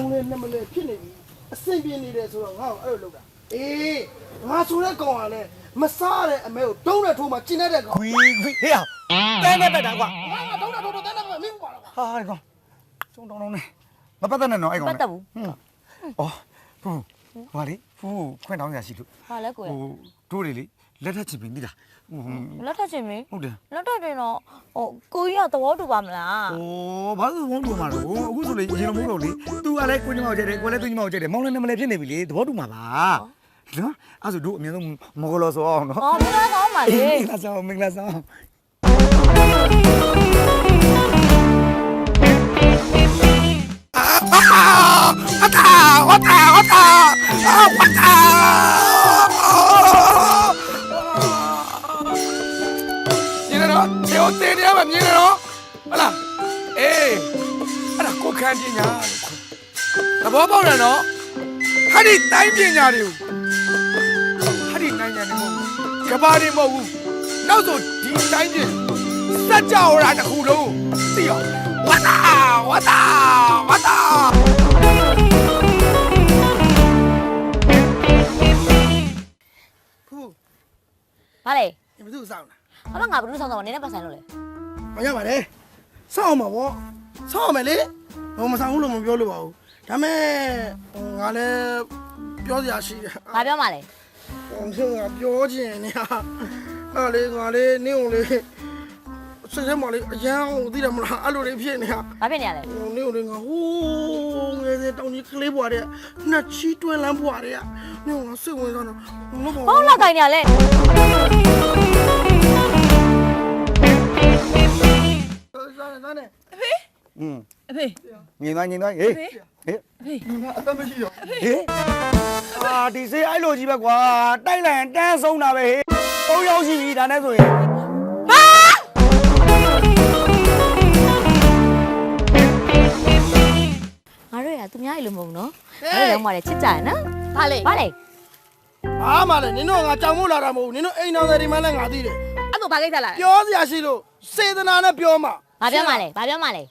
ကမောင်းလဲနှမလဲဖြစ်နေပြီအဆင်ပြေနေတယ်ဆိုတော့ငါ့ကိုအဲ့လိုလုပ်တာအေးငါဆိုတဲ့ကောင်ကလည်းမစားတဲ့အမဲကိုတုံးနဲ့ထိုးမှကျင်တတ်တဲ့ကောင်ခွီခွီဟေ့တန်းနဲ့ပတ်တာကွာငါကတုံးနဲ့ထိုးတော့တန်းနဲ့မင်းပါလားဟာဒီကောင်ကျုံတောင်းတောင်းနေမပတ်သက်နဲ့နော်အဲ့ကောင်ပတ်သက်ဘူးဟွန်းအော်ဖူးဟာလေ ဖူးခွင့်တောင်းရရှိလို့ ဟာလဲကိုရ ဟိုတို့တွေလေလက်ထက်ချင်ပြီသိလားဟို လက်ထပ်ချင်းမင်း ဟုတ်တယ် လက်ထပ်ချင်းတော့ဟိုကိုကြီးကသဘောတူပါမလား โอ้ဘာလို့ဝုန်းတူမှာလို့အခုဆိုလေရင်လုံးမဟုတ်တော့လေ तू ကလည်းကိုညီမကိုကြိုက်တယ်ကိုလည်းသူညီမကိုကြိုက်တယ်မောင်လည်းနဲ့မလည်းဖြစ်နေပြီလေသဘောတူမှာပါနော်အဲ့ဆိုတို့အမြင်ဆုံးမော်ဂလောဆိုအောင်နော် ဟောမင်းလည်းကောင်းပါလေ မင်္ဂလာဆောင်မင်္ဂလာဆောင် ညနေတော့တေိုတေးရမှာမြင်နေတော့ဟလာအေးအဲ့ဒါကိုခန်းပညာသဘောပေါက်တယ်နော်ဟာဒီတိုင်းပညာတွေကိုဟာဒီနိုင်ငံတွေမဟုတ်ဘူးကဘာတွေမဟုတ်ဘူးနောက်ဆိုဒီတိုင်းပြင်စัจ java ရာတစ်ခုလုံးသိရောဝတာဝတာဝတာဖူးဘာလဲဘယ်သူစောင်းလဲ ဘာမှငါဘယ်လိုဆောင်ဆောင်နင်းနဲ့ပတ်ဆိုင်လို့လဲမရပါနဲ့စောင်းမှာဗောစောင်းမယ်လေဟိုမဆောင်ဘူးလို့မပြောလို့ပါဘူးဒါမဲ့ဟိုငါလည်းပြောစရာရှိတယ်ဘာပြောမှလဲဟိုမျိုးကပြောချင်နေဟာအဲ့လေငါလေးနင်းုံလေးစိတ်ထဲမှာလေးအရန်ဟိုသိတယ်မလားအဲ့လိုလေးဖြစ်နေတာဘာဖြစ်နေရလဲဟိုနင်းုံလေးငါဟိုးငယ်စဉ်တောင်ကြီးကလေးဘွားတဲ့နှက်ချီတွဲလန်းဘွားတဲ့နင်းုံကစိတ်ဝင်စားတော့ဘုံဘာလို့လောက်တိုင်းနေရလဲ အဖေမြင်သွားမြင်သွားဟေးဟေးငါအသက်မရှိတော့ဟေးအာဒီစေးအဲ့လိုကြီးပဲကွာတိုက်လိုက်ရင်တန်းဆုံးတာပဲဟေးသုံးယောက်ရှိပြီဒါနဲ့ဆိုရင်ငါတို့ရသူများကြီးလို့မဟုတ်ဘူးနော်ငါတို့ရောင်းပါလေချစ်ကြရနော်ဘာလဲဘာလဲဘာမှလည်းနင်တို့ကကြောင်မို့လာတာမဟုတ်ဘူးနင်တို့အိမ်တော်တွေမှလည်းငါသိတယ်အဲ့တော့ဘာကိစ္စလာလဲပြောစရာရှိလို့စေတနာနဲ့ပြောမှာ ဘာပြောမှလဲဘာပြောမှလဲ